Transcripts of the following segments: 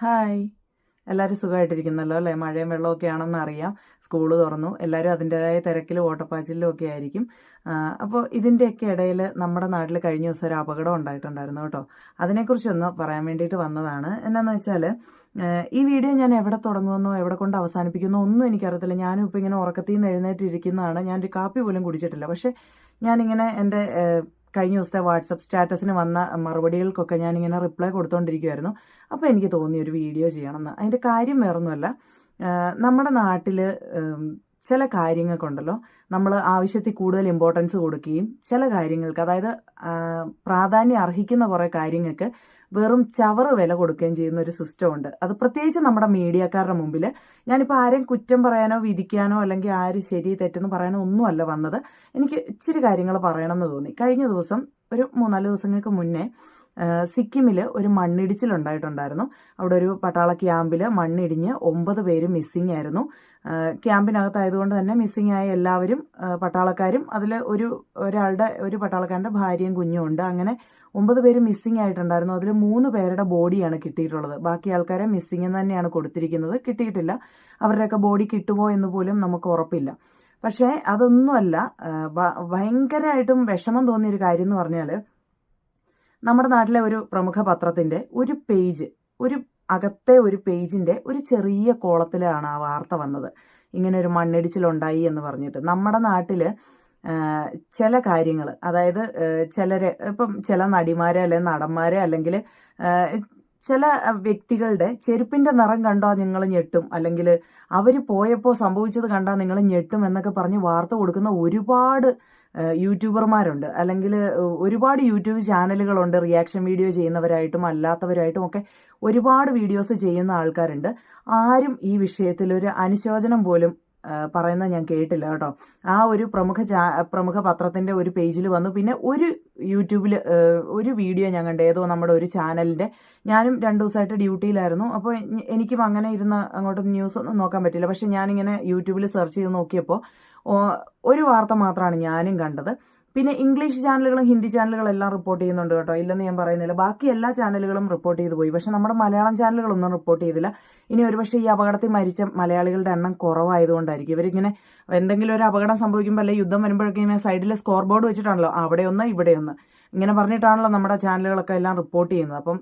Hi. എല്ലാവരും സുഖമായിട്ടിരിക്കുന്നല്ലോ അല്ലേ? മഴയും വെള്ളമൊക്കെ ആണെന്ന് അറിയാം. സ്കൂൾ തുറന്നു. എല്ലാവരും അതിന്റെതായ തിരക്കിലും ഓട്ടപ്പാച്ചിലും ഒക്കെ ആയിരിക്കും. അപ്പോൾ ഇതിന്റെയൊക്കെ ഇടയിൽ നമ്മുടെ നാട്ടിൽ കഴിഞ്ഞ ദിവസം ഒരു അപകടം ഉണ്ടായിട്ടുണ്ടായിരുന്നു കേട്ടോ. അതിനെക്കുറിച്ചൊന്ന് പറയാൻ വേണ്ടിയിട്ട് വന്നതാണ്. എന്നാന്ന് വെച്ചാൽ ഈ വീഡിയോ ഞാൻ എവിടെ തുടങ്ങുമെന്നോ എവിടെ കൊണ്ട് അവസാനിപ്പിക്കുന്നോ ഒന്നും എനിക്കറിയത്തില്ല. ഞാനും ഇപ്പോൾ ഇങ്ങനെ ഉറക്കത്തിൽ നിന്ന് എഴുന്നേറ്റിരിക്കുന്നതാണ്. ഞാനൊരു കാപ്പി പോലും കുടിച്ചിട്ടില്ല. പക്ഷേ ഞാനിങ്ങനെ എന്റെ കഴിഞ്ഞ ദിവസത്തെ വാട്സപ്പ് സ്റ്റാറ്റസിന് വന്ന മറുപടികൾക്കൊക്കെ ഞാനിങ്ങനെ റിപ്ലൈ കൊടുത്തുകൊണ്ടിരിക്കുമായിരുന്നു അപ്പോൾ എനിക്ക് തോന്നി ഒരു വീഡിയോ ചെയ്യണമെന്ന്. അതിന്റെ കാര്യം വേറൊന്നുമല്ല. നമ്മുടെ നാട്ടിൽ ചില കാര്യങ്ങൾക്കുണ്ടല്ലോ. നമ്മൾ ആവശ്യത്തിൽ കൂടുതൽ ഇമ്പോർട്ടൻസ് കൊടുക്കുകയും ചില കാര്യങ്ങൾക്ക് അതായത് പ്രാധാന്യം അർഹിക്കുന്ന കുറേ കാര്യങ്ങൾക്ക് വെറും ചവറ് വില കൊടുക്കുകയും ചെയ്യുന്ന ഒരു സിസ്റ്റം ഉണ്ട്. അത് പ്രത്യേകിച്ച് നമ്മുടെ മീഡിയക്കാരുടെ മുമ്പിൽ ഞാനിപ്പോൾ ആരെയും കുറ്റം പറയാനോ വിധിക്കാനോ അല്ലെങ്കിൽ ആര് ശരി തെറ്റെന്ന് പറയാനോ ഒന്നുമല്ല വന്നത്. എനിക്ക് ഇച്ചിരി കാര്യങ്ങൾ പറയണമെന്ന് തോന്നി. കഴിഞ്ഞ ദിവസം ഒരു മൂന്നാൽ ദിവസങ്ങൾക്ക് മുന്നേ സിക്കിമിൽ ഒരു മണ്ണിടിച്ചിലുണ്ടായിട്ടുണ്ടായിരുന്നു അവിടെ ഒരു പട്ടാള ക്യാമ്പിൽ മണ്ണിടിഞ്ഞ് ഒമ്പത് പേര് മിസ്സിംഗ് ആയിരുന്നു. ക്യാമ്പിനകത്തായതുകൊണ്ട് തന്നെ മിസ്സിംഗ് ആയ എല്ലാവരും പട്ടാളക്കാരും അതിൽ ഒരു ഒരാളുടെ ഒരു പട്ടാളക്കാരന്റെ ഭാര്യയും കുഞ്ഞും ഉണ്ട്. അങ്ങനെ ഒമ്പത് പേര് മിസ്സിംഗ് ആയിട്ടുണ്ടായിരുന്നു. അതിൽ മൂന്ന് പേരുടെ ബോഡിയാണ് കിട്ടിയിട്ടുള്ളത്. ബാക്കി ആൾക്കാരെ മിസ്സിംഗ് തന്നെയാണ് കൊടുത്തിരിക്കുന്നത്. കിട്ടിയിട്ടില്ല. അവരുടെയൊക്കെ ബോഡി കിട്ടുമോ എന്ന് പോലും നമുക്ക് ഉറപ്പില്ല. പക്ഷേ അതൊന്നുമല്ല ഭയങ്കരമായിട്ടും വിഷമം തോന്നിയൊരു കാര്യം എന്ന് പറഞ്ഞാൽ നമ്മുടെ നാട്ടിലെ ഒരു പ്രമുഖ പത്രത്തിന്റെ ഒരു പേജ് ഒരു അകത്തെ ഒരു പേജിന്റെ ഒരു ചെറിയ കോളത്തിലാണ് ആ വാർത്ത വന്നത്. ഇങ്ങനെ ഒരു മണ്ണിടിച്ചിലുണ്ടായി എന്ന് പറഞ്ഞിട്ട്. നമ്മുടെ നാട്ടിൽ ചില കാര്യങ്ങൾ അതായത് ചിലരെ ഇപ്പം ചില നടിമാരെ അല്ലെങ്കിൽ നടന്മാരെ അല്ലെങ്കിൽ ചില വ്യക്തികളുടെ ചെരുപ്പിന്റെ നിറം കണ്ടാൽ നിങ്ങൾ ഞെട്ടും. അല്ലെങ്കിൽ അവർ പോയപ്പോൾ സംഭവിച്ചത് കണ്ടാൽ നിങ്ങൾ ഞെട്ടും എന്നൊക്കെ പറഞ്ഞ് വാർത്ത കൊടുക്കുന്ന ഒരുപാട് യൂട്യൂബർമാരുണ്ട്. അല്ലെങ്കിൽ ഒരുപാട് യൂട്യൂബ് ചാനലുകളുണ്ട്. റിയാക്ഷൻ വീഡിയോ ചെയ്യുന്നവരായിട്ടും അല്ലാത്തവരായിട്ടും ഒക്കെ ഒരുപാട് വീഡിയോസ് ചെയ്യുന്ന ആൾക്കാരുണ്ട്. ആരും ഈ വിഷയത്തിൽ ഒരു അനുശോചനം പോലും പറയുന്നത് ഞാൻ കേട്ടില്ല കേട്ടോ. ആ ഒരു പ്രമുഖ ചാ പ്രമുഖ പത്രത്തിന്റെ ഒരു പേജിൽ വന്നു. പിന്നെ ഒരു യൂട്യൂബിൽ ഒരു വീഡിയോ ഞാൻ കണ്ടു ഏതോ നമ്മുടെ ഒരു ചാനലിന്റെ ഞാനും രണ്ട് ദിവസമായിട്ട് ഡ്യൂട്ടിയിലായിരുന്നു. അപ്പോൾ എനിക്കും അങ്ങനെ ഇരുന്ന് അങ്ങോട്ട് ന്യൂസ് ഒന്നും നോക്കാൻ പറ്റില്ല. പക്ഷെ ഞാനിങ്ങനെ യൂട്യൂബിൽ സെർച്ച് ചെയ്ത് നോക്കിയപ്പോൾ ഒരു വാർത്ത മാത്രമാണ് ഞാനും കണ്ടത്. പിന്നെ ഇംഗ്ലീഷ് ചാനലുകളും ഹിന്ദി ചാനലുകളും എല്ലാം റിപ്പോർട്ട് ചെയ്യുന്നുണ്ട് കേട്ടോ. ഇല്ലെന്ന് ഞാൻ പറയുന്നില്ല. ബാക്കി എല്ലാ ചാനലുകളും റിപ്പോർട്ട് ചെയ്തു പോയി. പക്ഷെ നമ്മുടെ മലയാളം ചാനലുകളൊന്നും റിപ്പോർട്ട് ചെയ്തില്ല. ഇനി ഒരുപക്ഷെ ഈ അപകടത്തിൽ മരിച്ച മലയാളികളുടെ എണ്ണം കുറവായതുകൊണ്ടായിരിക്കും. ഇവരിങ്ങനെ എന്തെങ്കിലും ഒരു അപകടം സംഭവിക്കുമ്പോൾ അല്ലെങ്കിൽ യുദ്ധം വരുമ്പോഴൊക്കെ ഇങ്ങനെ സൈഡിൽ സ്കോർ ബോർഡ് വെച്ചിട്ടാണല്ലോ. അവിടെ ഒന്ന് ഇവിടെ ഒന്ന് ഇങ്ങനെ പറഞ്ഞിട്ടാണല്ലോ നമ്മുടെ ചാനലുകളൊക്കെ എല്ലാം റിപ്പോർട്ട് ചെയ്യുന്നത്. അപ്പം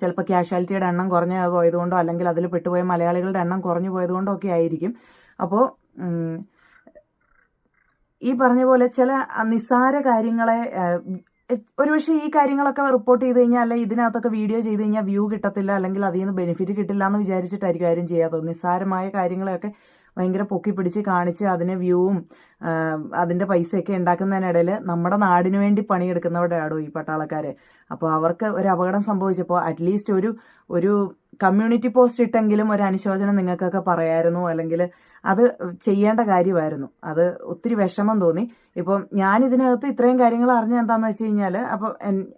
ചിലപ്പോൾ ക്യാഷ്വാലിറ്റിയുടെ എണ്ണം കുറഞ്ഞു പോയതുകൊണ്ടോ അല്ലെങ്കിൽ അതിൽ പെട്ടുപോയ മലയാളികളുടെ എണ്ണം കുറഞ്ഞു പോയതുകൊണ്ടോ ഒക്കെ ആയിരിക്കും. അപ്പോൾ ഈ പറഞ്ഞ പോലെ ചില നിസ്സാര കാര്യങ്ങളെ ഒരുപക്ഷെ ഈ കാര്യങ്ങളൊക്കെ റിപ്പോർട്ട് ചെയ്ത് കഴിഞ്ഞാൽ അല്ലെങ്കിൽ ഇതിനകത്തൊക്കെ വീഡിയോ ചെയ്ത് കഴിഞ്ഞാൽ വ്യൂ കിട്ടത്തില്ല അല്ലെങ്കിൽ അതിൽ നിന്ന് ബെനിഫിറ്റ് കിട്ടില്ല എന്ന് വിചാരിച്ചിട്ടായിരിക്കും ആരും ചെയ്യാത്തത്. നിസ്സാരമായ കാര്യങ്ങളെയൊക്കെ ഭയങ്കര പൊക്കി പിടിച്ച് കാണിച്ച് അതിന് വ്യൂവും അതിന്റെ പൈസയൊക്കെ ഉണ്ടാക്കുന്നതിനിടയിൽ നമ്മുടെ നാടിന് വേണ്ടി പണിയെടുക്കുന്നവരുടെ ഈ പട്ടാളക്കാർ അപ്പോൾ അവർക്ക് ഒരു അപകടം സംഭവിച്ചപ്പോൾ അറ്റ്ലീസ്റ്റ് ഒരു ഒരു കമ്മ്യൂണിറ്റി പോസ്റ്റ് ഇട്ടെങ്കിലും ഒരു അനുശോചനം നിങ്ങൾക്കൊക്കെ പറയായിരുന്നു അല്ലെങ്കിൽ അത് ചെയ്യേണ്ട കാര്യമായിരുന്നു. അത് ഒത്തിരി വിഷമം തോന്നി. ഇപ്പം ഞാൻ ഇതിനകത്ത് ഇത്രയും കാര്യങ്ങൾ അറിഞ്ഞ എന്താണെന്ന് വെച്ച് കഴിഞ്ഞാൽ അപ്പോൾ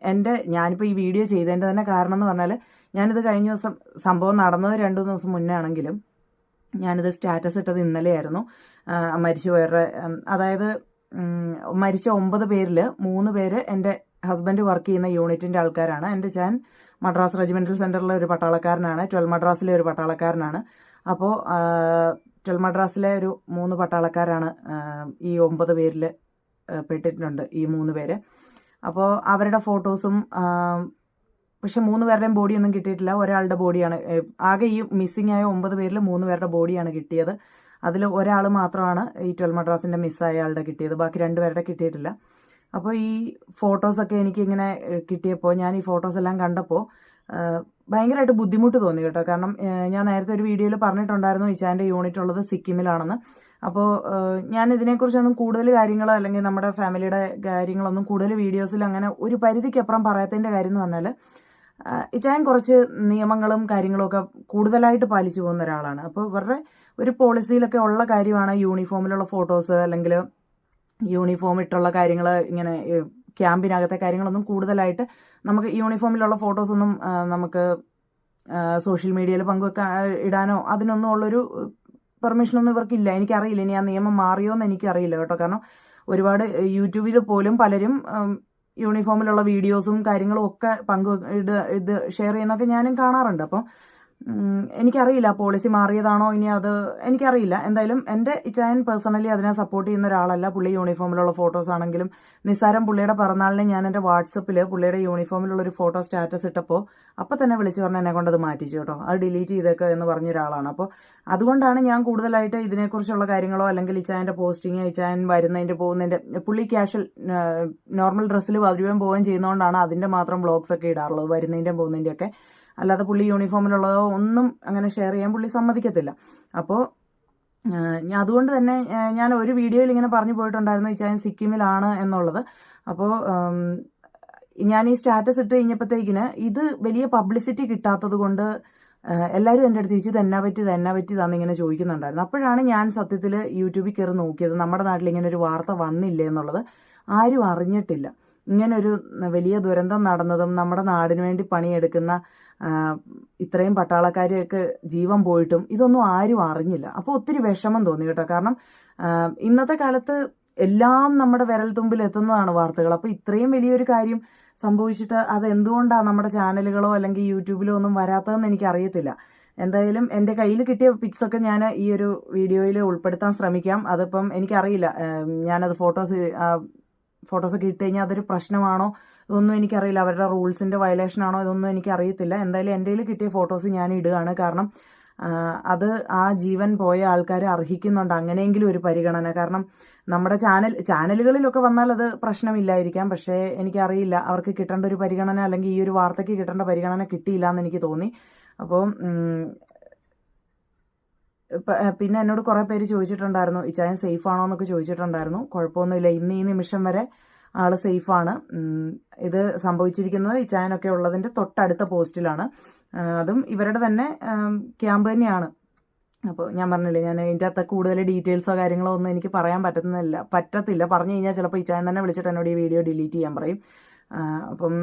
എന്റെ ഞാനിപ്പോൾ ഈ വീഡിയോ ചെയ്തതിന്റെ തന്നെ കാരണം എന്ന് പറഞ്ഞാൽ ഞാനിത് കഴിഞ്ഞ ദിവസം സംഭവം നടന്നത് രണ്ടു ദിവസം മുന്നേ ആണെങ്കിലും ഞാനിത് സ്റ്റാറ്റസ് ഇട്ടത് ഇന്നലെയായിരുന്നു. മരിച്ചു മരിച്ചുപോയവരുടെ അതായത് മരിച്ച ഒമ്പത് പേരിൽ മൂന്ന് പേര് എന്റെ ഹസ്ബൻഡ് വർക്ക് ചെയ്യുന്ന യൂണിറ്റിന്റെ ആൾക്കാരാണ്. എന്റെ ചാൻ മദ്രാസ് റെജിമെന്റൽ സെന്ററിലെ ഒരു പട്ടാളക്കാരനാണ്. ട്വൽവ് മദ്രാസിലെ ഒരു പട്ടാളക്കാരനാണ്. അപ്പോൾ ട്വൽവ് മദ്രാസിലെ ഒരു മൂന്ന് പട്ടാളക്കാരാണ് ഈ ഒമ്പത് പേരിൽ പെട്ടിട്ടുണ്ട് ഈ മൂന്ന് പേര്. അപ്പോൾ അവരുടെ ഫോട്ടോസും പക്ഷെ മൂന്ന് പേരുടെയും ബോഡിയൊന്നും കിട്ടിയിട്ടില്ല. ഒരാളുടെ ബോഡിയാണ് ആകെ ഈ മിസ്സിംഗ് ആയ ഒമ്പത് പേരിൽ മൂന്ന് പേരുടെ ബോഡിയാണ് കിട്ടിയത്. അതിൽ ഒരാൾ മാത്രമാണ് ഈ ട്വൽവ് മദ്രാസിന്റെ മിസ്സായ ആളുടെ കിട്ടിയത്. ബാക്കി രണ്ട് രണ്ടുപേരുടെ കിട്ടിയിട്ടില്ല. അപ്പോൾ ഈ ഫോട്ടോസൊക്കെ എനിക്കിങ്ങനെ കിട്ടിയപ്പോൾ ഞാൻ ഈ ഫോട്ടോസ് എല്ലാം കണ്ടപ്പോൾ ഭയങ്കരമായിട്ട് ബുദ്ധിമുട്ട് തോന്നി കേട്ടോ. കാരണം ഞാൻ നേരത്തെ ഒരു വീഡിയോയിൽ പറഞ്ഞിട്ടുണ്ടായിരുന്നു ഇച്ചാന്റെ യൂണിറ്റ് ഉള്ളത് സിക്കിമിലാണെന്ന്. അപ്പോൾ ഞാൻ ഇതിനെക്കുറിച്ചൊന്നും കൂടുതൽ കാര്യങ്ങളോ അല്ലെങ്കിൽ നമ്മുടെ ഫാമിലിയുടെ കാര്യങ്ങളൊന്നും കൂടുതൽ വീഡിയോസിൽ അങ്ങനെ ഒരു പരിധിക്കപ്പുറം പറയാത്തതിന്റെ കാര്യം എന്ന് പറഞ്ഞാൽ ഇച്ചായൻ കുറച്ച് നിയമങ്ങളും കാര്യങ്ങളും ഒക്കെ കൂടുതലായിട്ട് പാലിച്ചു പോകുന്ന ഒരാളാണ്. അപ്പോൾ ഇവരുടെ ഒരു പോളിസിയിലൊക്കെ ഉള്ള കാര്യമാണ് യൂണിഫോമിലുള്ള ഫോട്ടോസ് അല്ലെങ്കിൽ യൂണിഫോം ഇട്ടുള്ള കാര്യങ്ങൾ ഇങ്ങനെ ക്യാമ്പിനകത്തെ കാര്യങ്ങളൊന്നും കൂടുതലായിട്ട് നമുക്ക് യൂണിഫോമിലുള്ള ഫോട്ടോസൊന്നും നമുക്ക് സോഷ്യൽ മീഡിയയിൽ പങ്കുവെക്കാൻ ഇടാനോ അതിനൊന്നും ഉള്ളൊരു പെർമിഷനൊന്നും ഇവർക്കില്ല. എനിക്കറിയില്ല. ഇനി ആ നിയമം മാറിയോ എന്ന് എനിക്കറിയില്ല കേട്ടോ. കാരണം ഒരുപാട് യൂട്യൂബിൽ പോലും പലരും യൂണിഫോമിലുള്ള വീഡിയോസും കാര്യങ്ങളും ഒക്കെ പങ്കു ഇത് ഷെയർ ചെയ്യുന്നതൊക്കെ ഞാനും കാണാറുണ്ട്. അപ്പം എനിക്കറിയില്ല പോളിസി മാറിയതാണോ ഇനി അത് എനിക്കറിയില്ല. എന്തായാലും എന്റെ ഇച്ചായൻ പേഴ്സണലി അതിനെ സപ്പോർട്ട് ചെയ്യുന്ന ഒരാളല്ല. പുള്ളി യൂണിഫോമിലുള്ള ഫോട്ടോസ് ആണെങ്കിലും നിസ്സാരം പുള്ളിയുടെ പിറന്നാളിന് ഞാൻ എന്റെ വാട്സപ്പിൽ പുള്ളിയുടെ യൂണിഫോമിലുള്ള ഒരു ഫോട്ടോ സ്റ്റാറ്റസ് ഇട്ടപ്പോൾ അപ്പം തന്നെ വിളിച്ചു പറഞ്ഞ് എന്നെ കൊണ്ട് അത് മാറ്റിച്ചു കേട്ടോ. അത് ഡിലീറ്റ് ചെയ്തേക്കുക എന്ന് പറഞ്ഞ ഒരാളാണ്. അപ്പോൾ അതുകൊണ്ടാണ് ഞാൻ കൂടുതലായിട്ട് ഇതിനെക്കുറിച്ചുള്ള കാര്യങ്ങളോ അല്ലെങ്കിൽ ഇച്ചായന്റെ പോസ്റ്റിങ് ഇച്ചായൻ വരുന്നതിന്റെ പോകുന്നതിന്റെ പുള്ളി ക്യാഷ്വൽ നോർമൽ ഡ്രസ്സിൽ വരുകയും പോവുകയും ചെയ്യുന്നതുകൊണ്ടാണ് അതിന്റെ മാത്രം ബ്ലോഗ്സ് ഒക്കെ ഇടാറുള്ളത് വരുന്നതിന്റെയും പോകുന്നതിന്റെയൊക്കെ അല്ലാതെ പുള്ളി യൂണിഫോമിലുള്ളതോ ഒന്നും അങ്ങനെ ഷെയർ ചെയ്യാൻ പുള്ളി സമ്മതിക്കത്തില്ല. അപ്പോൾ അതുകൊണ്ട് തന്നെ ഞാൻ ഒരു വീഡിയോയിൽ ഇങ്ങനെ പറഞ്ഞു പോയിട്ടുണ്ടായിരുന്നു ഇച്ചായൻ സിക്കിമിലാണ് എന്നുള്ളത്. അപ്പോൾ ഞാൻ ഈ സ്റ്റാറ്റസ് ഇട്ട് കഴിഞ്ഞപ്പോഴത്തേക്കിന് ഇത് വലിയ പബ്ലിസിറ്റി കിട്ടാത്തത് കൊണ്ട് എല്ലാവരും എന്റെ അടുത്ത് ചോദിച്ചു തന്നെ പറ്റി തന്നെ ഇങ്ങനെ ചോദിക്കുന്നുണ്ടായിരുന്നു. അപ്പോഴാണ് ഞാൻ സത്യത്തിൽ യൂട്യൂബിൽ കയറി നോക്കിയത്. നമ്മുടെ നാട്ടിൽ ഇങ്ങനെ ഒരു വാർത്ത വന്നില്ല എന്നുള്ളത് ആരും അറിഞ്ഞിട്ടില്ല. ഇങ്ങനൊരു വലിയ ദുരന്തം നടന്നതും നമ്മുടെ നാടിന് വേണ്ടി പണിയെടുക്കുന്ന ഇത്രയും പട്ടാളക്കാരെയൊക്കെ ജീവൻ പോയിട്ടും ഇതൊന്നും ആരും അറിഞ്ഞില്ല. അപ്പോൾ ഒത്തിരി വിഷമം തോന്നി കേട്ടോ. കാരണം ഇന്നത്തെ കാലത്ത് എല്ലാം നമ്മുടെ വിരൽ തുമ്പിൽ എത്തുന്നതാണ് വാർത്തകൾ. അപ്പോൾ ഇത്രയും വലിയൊരു കാര്യം സംഭവിച്ചിട്ട് അത് എന്തുകൊണ്ടാണ് നമ്മുടെ ചാനലുകളോ അല്ലെങ്കിൽ യൂട്യൂബിലോ ഒന്നും വരാത്തതെന്ന് എനിക്ക് അറിയത്തില്ല എന്തായാലും എന്റെ കയ്യിൽ കിട്ടിയ പിക്സ് ഒക്കെ ഞാൻ ഈ ഒരു വീഡിയോയിൽ ഉൾപ്പെടുത്താൻ ശ്രമിക്കാം. അതിപ്പം എനിക്കറിയില്ല ഞാനത് ഫോട്ടോസ് ഫോട്ടോസൊക്കെ ഇട്ട് കഴിഞ്ഞാൽ അതൊരു പ്രശ്നമാണോ ഇതൊന്നും എനിക്കറിയില്ല. അവരുടെ റൂൾസിന്റെ വയലേഷൻ ആണോ ഇതൊന്നും എനിക്കറിയത്തില്ല. എന്തായാലും എന്റെ കയ്യിൽ കിട്ടിയ ഫോട്ടോസ് ഞാൻ ഇടുകയാണ്. കാരണം അത് ആ ജീവൻ പോയ ആൾക്കാർ അർഹിക്കുന്നുണ്ട്. അങ്ങനെയെങ്കിലും ഒരു പരിഗണന. കാരണം നമ്മുടെ ചാനൽ ചാനലുകളിലൊക്കെ വന്നാൽ അത് പ്രശ്നമില്ലായിരിക്കാം. പക്ഷേ എനിക്കറിയില്ല. അവർക്ക് കിട്ടേണ്ട ഒരു പരിഗണന അല്ലെങ്കിൽ ഈ ഒരു വാർത്തയ്ക്ക് കിട്ടേണ്ട പരിഗണന കിട്ടിയില്ല എന്ന് എനിക്ക് തോന്നി. അപ്പോൾ പിന്നെ എന്നോട് കുറേ പേര് ചോദിച്ചിട്ടുണ്ടായിരുന്നു. ഇച്ചായൻ സേഫ് ആണോ എന്നൊക്കെ ചോദിച്ചിട്ടുണ്ടായിരുന്നു. കുഴപ്പമൊന്നുമില്ല. ഇന്ന് ഈ നിമിഷം വരെ ആൾ സേഫാണ്. ഇത് സംഭവിച്ചിരിക്കുന്നത് ഈ ചായനൊക്കെ ഉള്ളതിന്റെ തൊട്ടടുത്ത പോസ്റ്റിലാണ്. അതും ഇവരുടെ തന്നെ ക്യാമ്പ് തന്നെയാണ്. അപ്പോൾ ഞാൻ പറഞ്ഞില്ലേ ഞാൻ ഇതിന്റെ അകത്ത് കൂടുതൽ ഡീറ്റെയിൽസോ കാര്യങ്ങളോ ഒന്നും എനിക്ക് പറയാൻ പറ്റുന്നില്ല പറ്റത്തില്ല. പറഞ്ഞു കഴിഞ്ഞാൽ ചിലപ്പോൾ ഇച്ചായൻ തന്നെ വിളിച്ചിട്ട് എന്നോട് ഈ വീഡിയോ ഡിലീറ്റ് ചെയ്യാൻ പറയും. അപ്പം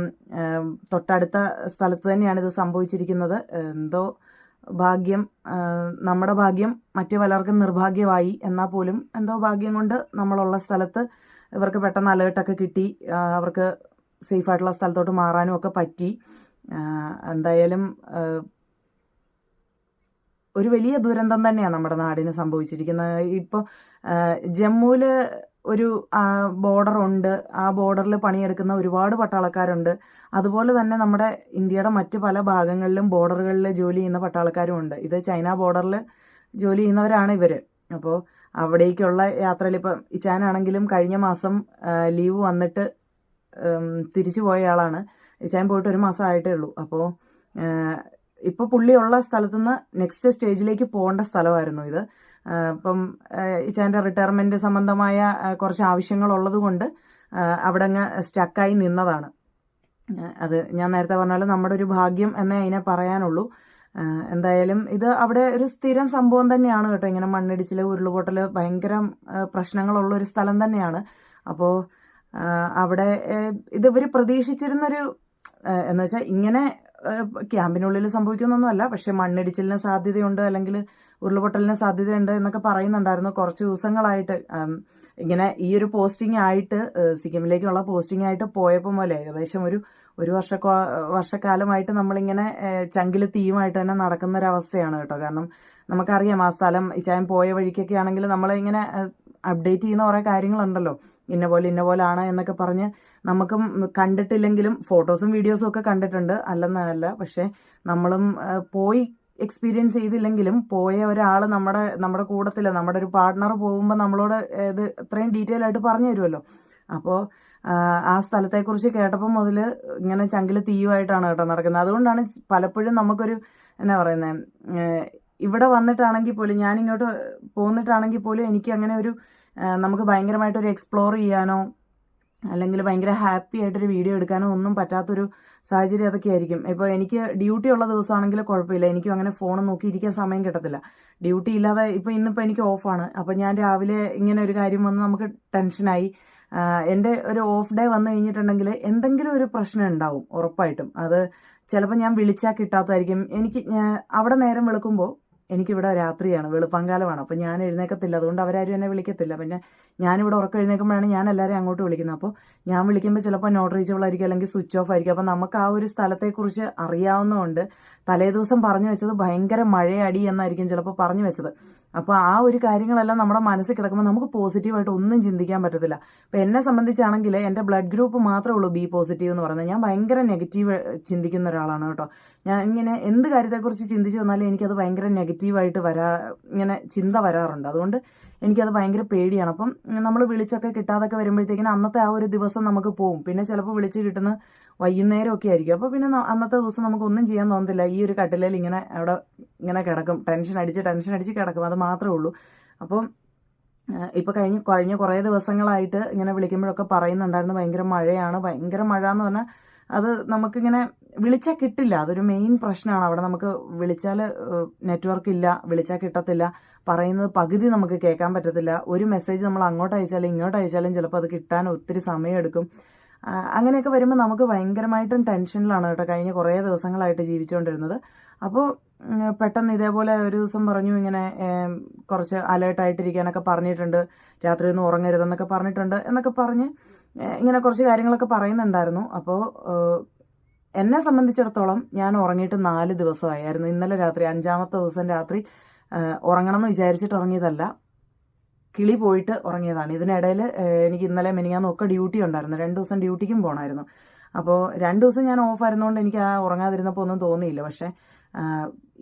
തൊട്ടടുത്ത സ്ഥലത്ത് തന്നെയാണ് ഇത് സംഭവിച്ചിരിക്കുന്നത്. എന്തോ ഭാഗ്യം നമ്മുടെ ഭാഗ്യം മറ്റു പലർക്കും നിർഭാഗ്യമായി. എന്നാൽ പോലും എന്തോ ഭാഗ്യം കൊണ്ട് നമ്മളുള്ള സ്ഥലത്ത് ഇവർക്ക് പെട്ടെന്ന് അലേർട്ടൊക്കെ കിട്ടി. അവർക്ക് സേഫായിട്ടുള്ള സ്ഥലത്തോട്ട് മാറാനും ഒക്കെ പറ്റി. എന്തായാലും ഒരു വലിയ ദുരന്തം തന്നെയാണ് നമ്മുടെ നാടിന് സംഭവിച്ചിരിക്കുന്നത്. ഇപ്പോൾ ജമ്മുവിൽ ഒരു ബോർഡറുണ്ട് ആ ബോർഡറിൽ പണിയെടുക്കുന്ന ഒരുപാട് പട്ടാളക്കാരുണ്ട്. അതുപോലെ തന്നെ നമ്മുടെ ഇന്ത്യയുടെ മറ്റ് പല ഭാഗങ്ങളിലും ബോർഡറുകളിൽ ജോലി ചെയ്യുന്ന പട്ടാളക്കാരും ഉണ്ട്. ഇത് ചൈന ബോർഡറിൽ ജോലി ചെയ്യുന്നവരാണ് ഇവർ അപ്പോൾ അവിടേക്കുള്ള യാത്രയിൽ ഇപ്പം ഇച്ചാനാണെങ്കിലും കഴിഞ്ഞ മാസം ലീവ് വന്നിട്ട് തിരിച്ചു പോയ ആളാണ്. ഇച്ചാൻ പോയിട്ട് ഒരു മാസം ആയിട്ടേ ഉള്ളൂ. അപ്പോൾ ഇപ്പോൾ പുള്ളിയുള്ള സ്ഥലത്തുനിന്ന് നെക്സ്റ്റ് സ്റ്റേജിലേക്ക് പോകേണ്ട സ്ഥലമായിരുന്നു ഇത്. അപ്പം ഇച്ചാന്റെ റിട്ടയർമെന്റ് സംബന്ധമായ കുറച്ച് ആവശ്യങ്ങളുള്ളത് കൊണ്ട് അവിടെ അങ്ങ് സ്റ്റക്കായി നിന്നതാണ്. അത് ഞാൻ നേരത്തെ പറഞ്ഞാലും നമ്മുടെ ഒരു ഭാഗ്യം എന്നേ അതിനെ പറയാനുള്ളൂ. എന്തായാലും ഇത് അവിടെ ഒരു സ്ഥിരം സംഭവം തന്നെയാണ് കേട്ടോ. ഇങ്ങനെ മണ്ണിടിച്ചിൽ ഉരുളുപൊട്ടൽ ഭയങ്കര പ്രശ്നങ്ങളുള്ള ഒരു സ്ഥലം തന്നെയാണ്. അപ്പോൾ അവിടെ ഇത് ഇവർ പ്രതീക്ഷിച്ചിരുന്നൊരു എന്ന് വെച്ചാൽ ഇങ്ങനെ ക്യാമ്പിനുള്ളിൽ സംഭവിക്കുന്നൊന്നുമല്ല. പക്ഷെ മണ്ണിടിച്ചിലിന് സാധ്യതയുണ്ട് അല്ലെങ്കിൽ ഉരുൾപൊട്ടലിന് സാധ്യതയുണ്ട് എന്നൊക്കെ പറയുന്നുണ്ടായിരുന്നു കുറച്ച് ദിവസങ്ങളായിട്ട്. ഇങ്ങനെ ഈ ഒരു പോസ്റ്റിംഗ് ആയിട്ട് സിക്കിമിലേക്കുള്ള പോസ്റ്റിംഗ് ആയിട്ട് പോയപ്പോൾ പോലെ ഏകദേശം ഒരു ഒരു വർഷ വർഷക്കാലമായിട്ട് നമ്മളിങ്ങനെ ചങ്കിൽ തീയുമായിട്ട് തന്നെ നടക്കുന്ന ഒരു അവസ്ഥയാണ് കേട്ടോ. കാരണം നമുക്കറിയാം ആ സ്ഥലം ഇച്ചായം പോയ വഴിക്കൊക്കെ ആണെങ്കിൽ നമ്മളിങ്ങനെ അപ്ഡേറ്റ് ചെയ്യുന്ന കുറേ കാര്യങ്ങളുണ്ടല്ലോ. ഇന്ന പോലെ ഇന്ന പോലെ ആണ് എന്നൊക്കെ പറഞ്ഞ് നമുക്കും കണ്ടിട്ടില്ലെങ്കിലും ഫോട്ടോസും വീഡിയോസും ഒക്കെ കണ്ടിട്ടുണ്ട്. അല്ലെന്നല്ല പക്ഷേ നമ്മളും പോയി എക്സ്പീരിയൻസ് ചെയ്തില്ലെങ്കിലും പോയ ഒരാൾ നമ്മുടെ നമ്മുടെ കൂട്ടത്തിൽ നമ്മുടെ ഒരു പാർട്ട്ണർ പോകുമ്പോൾ നമ്മളോട് ഇത് ഇത്രയും ഡീറ്റെയിൽ ആയിട്ട് പറഞ്ഞു തരുമല്ലോ അപ്പോൾ ആ സ്ഥലത്തെക്കുറിച്ച് കേട്ടപ്പോൾ മുതൽ ഇങ്ങനെ ചങ്കിൽ തീയുമായിട്ടാണ് കേട്ടോ നടക്കുന്നത്. അതുകൊണ്ടാണ് പലപ്പോഴും നമുക്കൊരു എന്നാ പറയുന്നത് ഇവിടെ വന്നിട്ടാണെങ്കിൽ പോലും ഞാനിങ്ങോട്ട് പോന്നിട്ടാണെങ്കിൽ പോലും എനിക്ക് അങ്ങനെ ഒരു നമുക്ക് ഭയങ്കരമായിട്ടൊരു എക്സ്പ്ലോർ ചെയ്യാനോ അല്ലെങ്കിൽ ഭയങ്കര ഹാപ്പി ആയിട്ടൊരു വീഡിയോ എടുക്കാനോ ഒന്നും പറ്റാത്തൊരു സാഹചര്യം അതൊക്കെ ആയിരിക്കും. ഇപ്പോൾ എനിക്ക് ഡ്യൂട്ടി ഉള്ള ദിവസമാണെങ്കിൽ കുഴപ്പമില്ല. എനിക്കും അങ്ങനെ ഫോൺ നോക്കി ഇരിക്കാൻ സമയം കിട്ടത്തില്ല. ഡ്യൂട്ടി ഇല്ലാതെ ഇപ്പോൾ ഇന്നിപ്പോൾ എനിക്ക് ഓഫാണ് അപ്പോൾ ഞാൻ രാവിലെ ഇങ്ങനെ ഒരു കാര്യം വന്ന് നമുക്ക് ടെൻഷനായി എന്റെ ഒരു ഓഫ് ഡേ വന്നു കഴിഞ്ഞിട്ടുണ്ടെങ്കിൽ എന്തെങ്കിലും ഒരു പ്രശ്നം ഉണ്ടാവും ഉറപ്പായിട്ടും. അത് ചിലപ്പോൾ ഞാൻ വിളിച്ചാൽ കിട്ടാത്തതായിരിക്കും എനിക്ക് അവിടെ നേരം വെളുക്കുമ്പോൾ എനിക്കിവിടെ രാത്രിയാണ് വെളുപ്പാങ്കാലമാണ്. അപ്പോൾ ഞാൻ എഴുന്നേക്കത്തില്ല. അതുകൊണ്ട് അവരാരും എന്നെ വിളിക്കത്തില്ല. പിന്നെ ഞാനിവിടെ ഉറക്കം എഴുന്നേക്കുമ്പോഴാണ് ഞാൻ എല്ലാവരെയും അങ്ങോട്ട് വിളിക്കുന്നത്. അപ്പോൾ ഞാൻ വിളിക്കുമ്പോൾ ചിലപ്പോൾ നോട്ട് റീച്ചബിൾ ആയിരിക്കും അല്ലെങ്കിൽ സ്വിച്ച് ഓഫ് ആയിരിക്കും. അപ്പോൾ നമുക്ക് ആ ഒരു സ്ഥലത്തെക്കുറിച്ച് അറിയാവുന്നതുകൊണ്ട് തലേദിവസം പറഞ്ഞു വെച്ചത് ഭയങ്കര മഴയടി എന്നായിരിക്കും ചിലപ്പോൾ പറഞ്ഞു വെച്ചത്. അപ്പോൾ ആ ഒരു കാര്യങ്ങളെല്ലാം നമ്മുടെ മനസ്സിൽ കിടക്കുമ്പോൾ നമുക്ക് പോസിറ്റീവായിട്ട് ഒന്നും ചിന്തിക്കാൻ പറ്റത്തില്ല. അപ്പോൾ എന്നെ സംബന്ധിച്ചാണെങ്കിൽ എന്റെ ബ്ലഡ് ഗ്രൂപ്പ് മാത്രമേ ഉള്ളൂ ബി പോസിറ്റീവ് എന്ന് പറഞ്ഞാൽ ഞാൻ ഭയങ്കര നെഗറ്റീവ് ചിന്തിക്കുന്ന ഒരാളാണ് കേട്ടോ. ഞാൻ ഇങ്ങനെ എന്ത് കാര്യത്തെക്കുറിച്ച് ചിന്തിച്ചു വന്നാലും എനിക്കത് ഭയങ്കര നെഗറ്റീവായിട്ട് വരാ ഇങ്ങനെ ചിന്ത വരാറുണ്ട്. അതുകൊണ്ട് എനിക്കത് ഭയങ്കര പേടിയാണ്. അപ്പം നമ്മൾ വിളിച്ചൊക്കെ കിട്ടാതൊക്കെ വരുമ്പോഴത്തേക്കിനും അന്നത്തെ ആ ഒരു ദിവസം നമുക്ക് പോകും പിന്നെ ചിലപ്പോൾ വിളിച്ച് കിട്ടുന്ന വൈകുന്നേരമൊക്കെ ആയിരിക്കും. അപ്പോൾ പിന്നെ അന്നത്തെ ദിവസം നമുക്ക് ഒന്നും ചെയ്യാൻ തോന്നത്തില്ല. ഈ ഒരു കട്ടിലയിൽ ഇങ്ങനെ അവിടെ ഇങ്ങനെ കിടക്കും. ടെൻഷൻ അടിച്ച് ടെൻഷൻ അടിച്ച് കിടക്കും. അത് മാത്രമേ ഉള്ളൂ. അപ്പം ഇപ്പോൾ കഴിഞ്ഞ് കഴിഞ്ഞ കുറേ ദിവസങ്ങളായിട്ട് ഇങ്ങനെ വിളിക്കുമ്പോഴൊക്കെ പറയുന്നുണ്ടായിരുന്നു. ഭയങ്കര മഴയാണ്. ഭയങ്കര മഴ എന്ന് പറഞ്ഞാൽ അത് നമുക്കിങ്ങനെ വിളിച്ചാൽ കിട്ടില്ല. അതൊരു മെയിൻ പ്രശ്നമാണ്. അവിടെ നമുക്ക് വിളിച്ചാൽ നെറ്റ്വർക്ക് ഇല്ല. വിളിച്ചാൽ കിട്ടത്തില്ല. പറയുന്നത് പകുതി നമുക്ക് കേൾക്കാൻ പറ്റത്തില്ല. ഒരു മെസ്സേജ് നമ്മൾ അങ്ങോട്ട് അയച്ചാലും ഇങ്ങോട്ട് അയച്ചാലും ചിലപ്പോൾ അത് കിട്ടാൻ ഒത്തിരി സമയമെടുക്കും. അങ്ങനെയൊക്കെ വരുമ്പോൾ നമുക്ക് ഭയങ്കരമായിട്ടും ടെൻഷനിലാണ് കേട്ടോ കഴിഞ്ഞ കുറേ ദിവസങ്ങളായിട്ട് ജീവിച്ചുകൊണ്ടിരുന്നത്. അപ്പോൾ പെട്ടെന്ന് ഇതേപോലെ ഒരു ദിവസം പറഞ്ഞു ഇങ്ങനെ കുറച്ച് അലേർട്ടായിട്ടിരിക്കാനൊക്കെ പറഞ്ഞിട്ടുണ്ട്. രാത്രി ഒന്നും ഉറങ്ങരുതെന്നൊക്കെ പറഞ്ഞിട്ടുണ്ട് എന്നൊക്കെ പറഞ്ഞ് ഇങ്ങനെ കുറച്ച് കാര്യങ്ങളൊക്കെ പറയുന്നുണ്ടായിരുന്നു. അപ്പോൾ എന്നെ സംബന്ധിച്ചിടത്തോളം ഞാൻ ഉറങ്ങിയിട്ട് നാല് ദിവസമായിരുന്നു. ഇന്നലെ രാത്രി അഞ്ചാമത്തെ ദിവസം രാത്രി ഉറങ്ങണം എന്ന് വിചാരിച്ചിട്ട് ഉറങ്ങിയതല്ല. കിളി പോയിട്ട് ഉറങ്ങിയതാണ്. ഇതിനിടയിൽ എനിക്ക് ഇന്നലെ മെനിങ്ങാന്നൊക്കെ ഡ്യൂട്ടി ഉണ്ടായിരുന്നു. രണ്ട് ദിവസം ഡ്യൂട്ടിക്കും പോകണമായിരുന്നു അപ്പോൾ രണ്ട് ദിവസം ഞാൻ ഓഫ് ആയിരുന്നുകൊണ്ട് എനിക്ക് ആ ഉറങ്ങാതിരുന്നപ്പോൾ ഒന്നും തോന്നിയില്ല. പക്ഷേ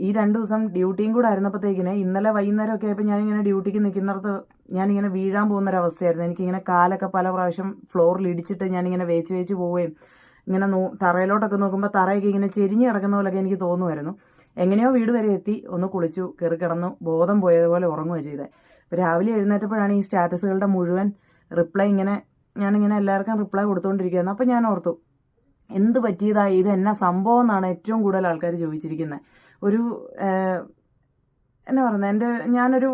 ഈ രണ്ട് ദിവസം ഡ്യൂട്ടിയും കൂടെ ആയിരുന്നപ്പോഴത്തേക്കിന് ഇന്നലെ വൈകുന്നേരം ഒക്കെ ആയപ്പോൾ ഞാനിങ്ങനെ ഡ്യൂട്ടിക്ക് നിൽക്കുന്നിടത്ത് ഞാനിങ്ങനെ വീഴാൻ പോകുന്നൊരവസ്ഥയായിരുന്നു. എനിക്കിങ്ങനെ കാലൊക്കെ പല പ്രാവശ്യം ഫ്ലോറിൽ ഇടിച്ചിട്ട് ഞാനിങ്ങനെ വേച്ച് വേച്ച് പോവുകയും ഇങ്ങനെ നോ തറയിലോട്ടൊക്കെ നോക്കുമ്പോൾ തറയൊക്കെ ഇങ്ങനെ ചെരിഞ്ഞ് കിടക്കുന്ന പോലെയൊക്കെ എനിക്ക് തോന്നുമായിരുന്നു. എങ്ങനെയോ വീട് വരെ എത്തി. ഒന്ന് കുളിച്ചു കയറി കിടന്നു. ബോധം പോയതുപോലെ ഉറങ്ങുകയാണ് ചെയ്തത് ഇപ്പോൾ രാവിലെ എഴുന്നേറ്റപ്പോഴാണ് ഈ സ്റ്റാറ്റസുകളുടെ മുഴുവൻ റിപ്ലൈ ഇങ്ങനെ ഞാനിങ്ങനെ എല്ലാവർക്കും റിപ്ലൈ കൊടുത്തുകൊണ്ടിരിക്കുകയായിരുന്നു അപ്പോൾ ഞാൻ ഓർത്തു എന്ത് പറ്റിയതാ? ഇത് എന്നാ സംഭവം എന്നാണ് ഏറ്റവും കൂടുതൽ ആൾക്കാർ ചോദിച്ചിരിക്കുന്നത് ഒരു എന്നാ പറയുന്നത് എന്റെ ഞാനൊരു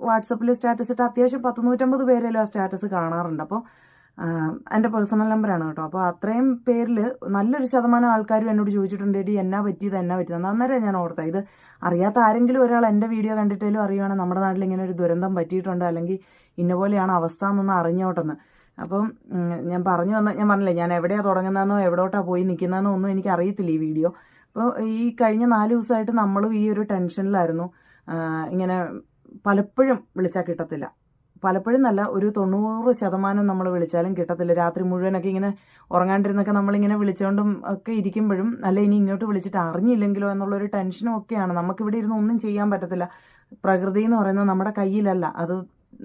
വാട്സപ്പിൽ സ്റ്റാറ്റസ് ഇട്ട് അത്യാവശ്യം പത്ത് നൂറ്റമ്പത് പേരെല്ലാം ആ സ്റ്റാറ്റസ് കാണാറുണ്ട്. അപ്പോൾ എന്റെ പേഴ്സണൽ നമ്പറാണ് കേട്ടോ. അപ്പോൾ അത്രയും പേരിൽ നല്ലൊരു ശതമാനം ആൾക്കാരും എന്നോട് ചോദിച്ചിട്ടുണ്ട് എടി എന്നാ പറ്റിയത്? എന്നാ പറ്റിയത്? അന്നേരം ഞാൻ ഓർത്ത ഇത് അറിയാത്ത ആരെങ്കിലും ഒരാൾ എന്റെ വീഡിയോ കണ്ടിട്ടേലും അറിയുവാണെങ്കിൽ നമ്മുടെ നാട്ടിൽ ഇങ്ങനെ ഒരു ദുരന്തം പറ്റിയിട്ടുണ്ട് അല്ലെങ്കിൽ ഇന്ന പോലെയാണ് അവസ്ഥ എന്നൊന്ന് അറിഞ്ഞോട്ടെന്ന്. അപ്പം ഞാൻ പറഞ്ഞു വന്ന ഞാൻ പറഞ്ഞില്ലേ ഞാൻ എവിടെയാണ് തുടങ്ങുന്നതെന്നോ എവിടോട്ടാണ് പോയി നിൽക്കുന്നതെന്നോ ഒന്നും എനിക്ക് അറിയത്തില്ല ഈ വീഡിയോ. അപ്പോൾ ഈ കഴിഞ്ഞ നാല് ദിവസമായിട്ട് നമ്മളും ഈ ഒരു ടെൻഷനിലായിരുന്നു ഇങ്ങനെ പലപ്പോഴും വിളിച്ചാൽ കിട്ടത്തില്ല. പലപ്പോഴും നല്ല ഒരു തൊണ്ണൂറ് ശതമാനം നമ്മൾ വിളിച്ചാലും കിട്ടത്തില്ല. രാത്രി മുഴുവനൊക്കെ ഇങ്ങനെ ഉറങ്ങാണ്ടിരുന്നൊക്കെ നമ്മളിങ്ങനെ വിളിച്ചുകൊണ്ടും ഒക്കെ ഇരിക്കുമ്പോഴും അല്ല ഇനി ഇങ്ങോട്ട് വിളിച്ചിട്ട് അറിഞ്ഞില്ലെങ്കിലോ എന്നുള്ളൊരു ടെൻഷനും ഒക്കെയാണ്. നമുക്കിവിടെ ഇരുന്ന് ഒന്നും ചെയ്യാൻ പറ്റത്തില്ല. പ്രകൃതി എന്ന് പറയുന്നത് നമ്മുടെ കയ്യിലല്ല. അത്